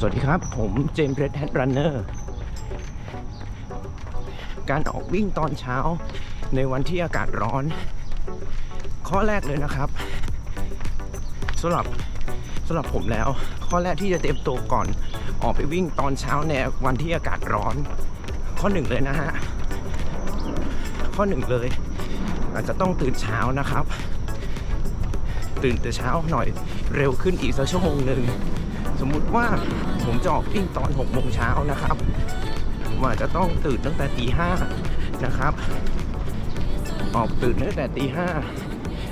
สวัสดีครับ ผมเจมส์เรดแฮดรันเนอร์การออกวิ่งตอนเช้าในวันที่อากาศร้อน ข้อแรกเลยนะครับสำหรับสำหรับผมแล้ว ข้อแรกที่จะเตรียมตัวก่อน ออกไปวิ่งตอนเช้าในวันที่อากาศร้อน ข้อหนึ่งเลยนะฮะข้อหนึ่งเลย อาจจะต้องตื่นเช้านะครับ ตื่นแต่เช้าหน่อยเร็วขึ้นอีกสักชั่วโมงหนึ่ง สมมุติว่าผมจะออกวิ่งตอน6โมงเช้านะครับผมอาจะต้องตื่นตั้งแต่ตีห้านะครับ ออกตื่นตั้งแต่ตีห้า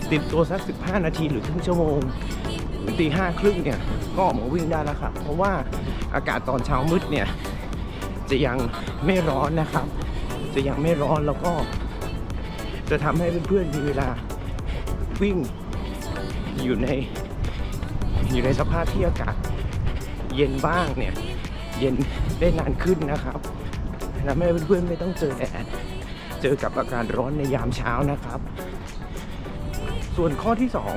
เตรียมตัวสัก 15 นาทีหรือครึ่งชั่วโมงตีห้าครึ่งเนี่ยก็ออกมาวิ่งได้แล้วครับ เพราะว่าอากาศตอนเช้ามืดเนี่ยจะยังไม่ร้อนนะครับ จะยังไม่ร้อนแล้วก็ จะทำให้เพื่อนๆมีเวลาวิ่งอยู่ในอยู่ในสภาพที่อากาศ เย็นบ้างเนี่ย เย็นได้นานขึ้นนะครับทำให้เพื่อนๆไม่ต้องเจอแดดเจอกับอากาศร้อนในยามเช้านะครับ ส่วนข้อที่สอง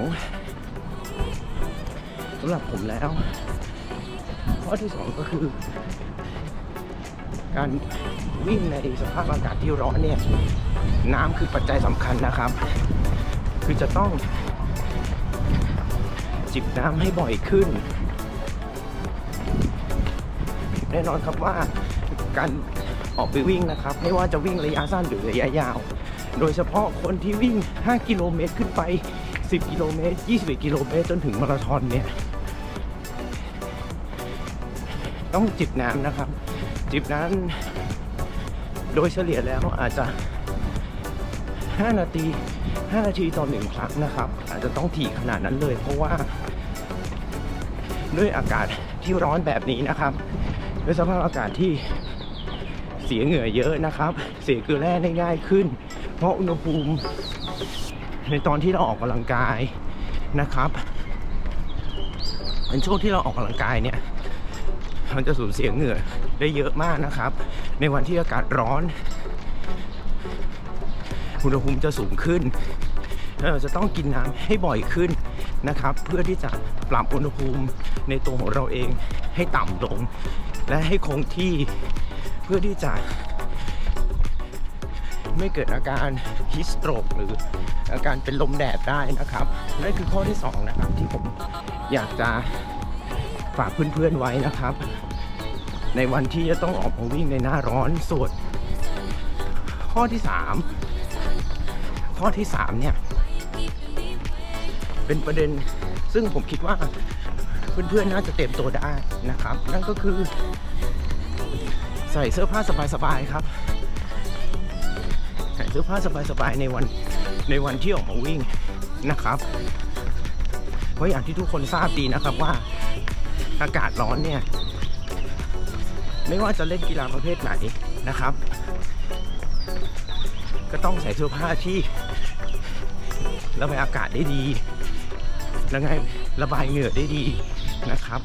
สำหรับผมแล้ว ข้อที่สองก็คือ การวิ่งในสภาพอากาศที่ร้อนเนี่ย น้ำคือปัจจัยสำคัญนะครับ คือจะต้องจิบน้ำให้บ่อยขึ้น แน่นอนครับว่าการออกไปวิ่งนะครับ ไม่ว่าจะวิ่งระยะสั้นหรือระยะยาว โดยเฉพาะคนที่วิ่ง 5 กิโลเมตรขึ้นไป 10 กิโลเมตร 21 กิโลเมตร จนถึงมาราธอนเนี่ย ต้องจิบน้ำนะครับ จิบน้ำโดยเฉลี่ยแล้วอาจจะ 5 นาที 5 นาทีต่อหนึ่งครั้งนะครับ อาจจะต้องถี่ขนาดนั้นเลย เพราะว่าด้วยอากาศที่ร้อนแบบนี้นะครับ ด้วยสภาพอากาศที่เสียเหงื่อเยอะนะครับ เสียเกลือแร่ได้ง่ายขึ้น เพราะอุณหภูมิในตอนที่เราออกกำลังกายนะครับเป็นช่วงที่เราออกกำลังกายเนี่ยมันจะสูญเสียเหงื่อได้เยอะมากนะครับ ในวันที่อากาศร้อน อุณหภูมิจะสูงขึ้นเราจะต้องกินน้ำให้บ่อยขึ้นนะครับ เพื่อที่จะปรับอุณหภูมิในตัวของเราเองให้ต่ำลง และให้คงที่เพื่อที่จะไม่เกิดอาการฮิสโตรกหรืออาการเป็นลมแดดได้นะครับนั่นคือข้อที่สองนะครับที่ผมอยากจะฝากเพื่อนๆไว้นะครับ ในวันที่จะต้องออกมาวิ่งในหน้าร้อนส่วนข้อที่สามข้อที่ 3 เนี่ย เป็นประเด็นซึ่งผมคิดว่า เพื่อนๆน่าจะเต็มตัวได้นะครับ นั่นก็คือ ใส่เสื้อผ้าสบายๆครับ ใส่เสื้อผ้าสบายๆในวันในวันที่ออกมาวิ่งนะครับ เพราะอย่างที่ทุกคนทราบดีนะครับว่าอากาศร้อนเนี่ย ไม่ว่าจะเล่นกีฬาประเภทไหนนะครับ ก็ต้องใส่เสื้อผ้าที่ระบายอากาศได้ดี แล้วไงระบายเหงื่อได้ดี นะครับ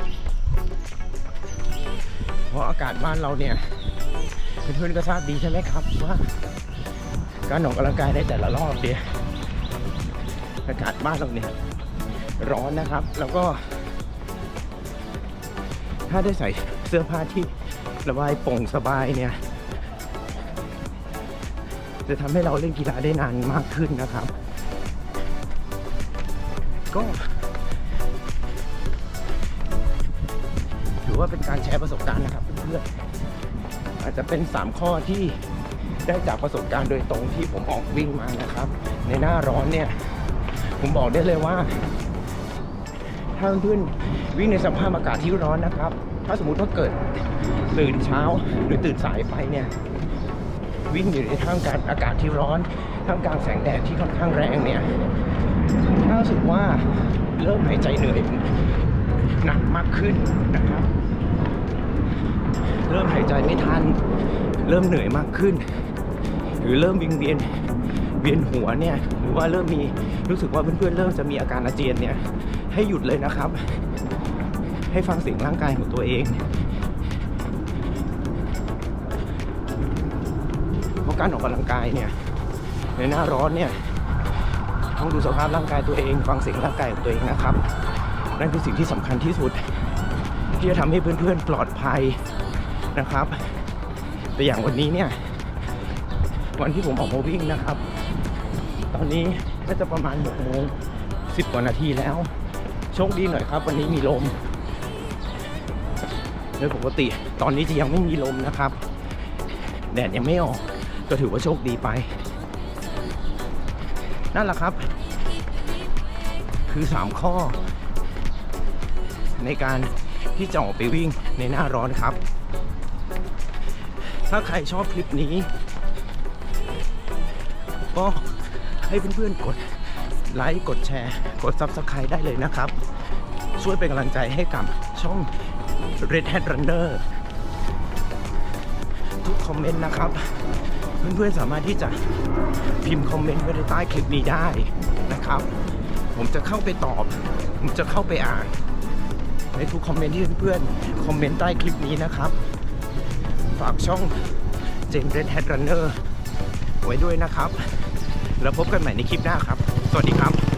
เพราะอากาศบ้านเราเนี่ยเพื่อนๆก็ทราบดีใช่ไหมครับว่าการออกกำลังกายในแต่ละรอบเนี่ยอากาศบ้านเราเนี่ยร้อนนะครับ แล้วก็ ถ้าได้ใส่เสื้อผ้าที่ระบายโปร่งสบายเนี่ย จะทำให้เราเล่นกีฬาได้นานมากขึ้นนะครับ ก็ ถือว่าเป็นการแชร์ประสบการณ์นะครับเพื่อนๆอาจจะเป็น 3 ข้อที่ได้จากประสบการณ์โดยตรงที่ผมออกวิ่งมานะครับ ในหน้าร้อนเนี่ย ผมบอกได้เลยว่า ถ้าเพื่อนๆวิ่งในสภาพอากาศที่ร้อนนะครับ ถ้าสมมติว่าเกิดตื่นเช้าหรือตื่นสายไปเนี่ย วิ่งอยู่ในท่ามกลางอากาศที่ร้อนท่ามกลางแสงแดดที่ค่อนข้างแรงเนี่ยถ้ารู้สึกว่าเริ่มหายใจเหนื่อยหนักมากขึ้นนะครับายใจไม่ทัน เริ่มเหนื่อยมากขึ้น หรือเริ่มวิงเวียนเวียนหัวเนี่ยหรือว่าเริ่มมีรู้สึกว่าเพื่อนๆเริ่มจะมีอาการอาเจียนเนี่ยให้หยุดเลยนะครับ ให้ฟังเสียงร่างกายของตัวเองเพราะการออกกำลังกายเนี่ยในหน้าร้อนเนี่ยต้องดูสภาพร่างกายตัวเอง ฟังเสียงร่างกายของตัวเองนะครับ นั่นคือสิ่งที่สำคัญที่สุด ที่จะทำให้เพื่อนๆปลอดภัย นะครับ แต่อย่างวันนี้เนี่ย วันที่ผมออกมาวิ่งนะครับ ตอนนี้ก็จะประมาณ6โมง10กว่านาทีแล้ว โชคดีหน่อยครับ วันนี้มีลมโดยปกติตอนนี้จะยังไม่มีลมนะครับ แดดยังไม่ออกก็ถือว่าโชคดีไป นั่นแหละครับ คือ 3 ข้อ ในการที่จะออกไปวิ่งในหน้าร้อนครับ ถ้าใครชอบคลิปนี้ ก็ให้เพื่อนๆกดไลค์กดแชร์ กด Subscribe ได้เลยนะครับ ช่วยเป็นกำลังใจให้กับช่อง Red Hat Runner ทุกคอมเมนต์นะครับ เพื่อนๆสามารถที่จะพิมพ์คอมเมนต์ไว้ใต้คลิปนี้ได้นะครับ ผมจะเข้าไปตอบ ผมจะเข้าไปอ่าน ในทุกคอมเมนต์ที่เพื่อนๆคอมเมนต์ใต้คลิปนี้นะครับากช่องเจมส์เรดแฮดรันเนอร์ไว้ด้วยนะครับ แล้วพบกันใหม่ในคลิปหน้าครับ สวัสดีครับ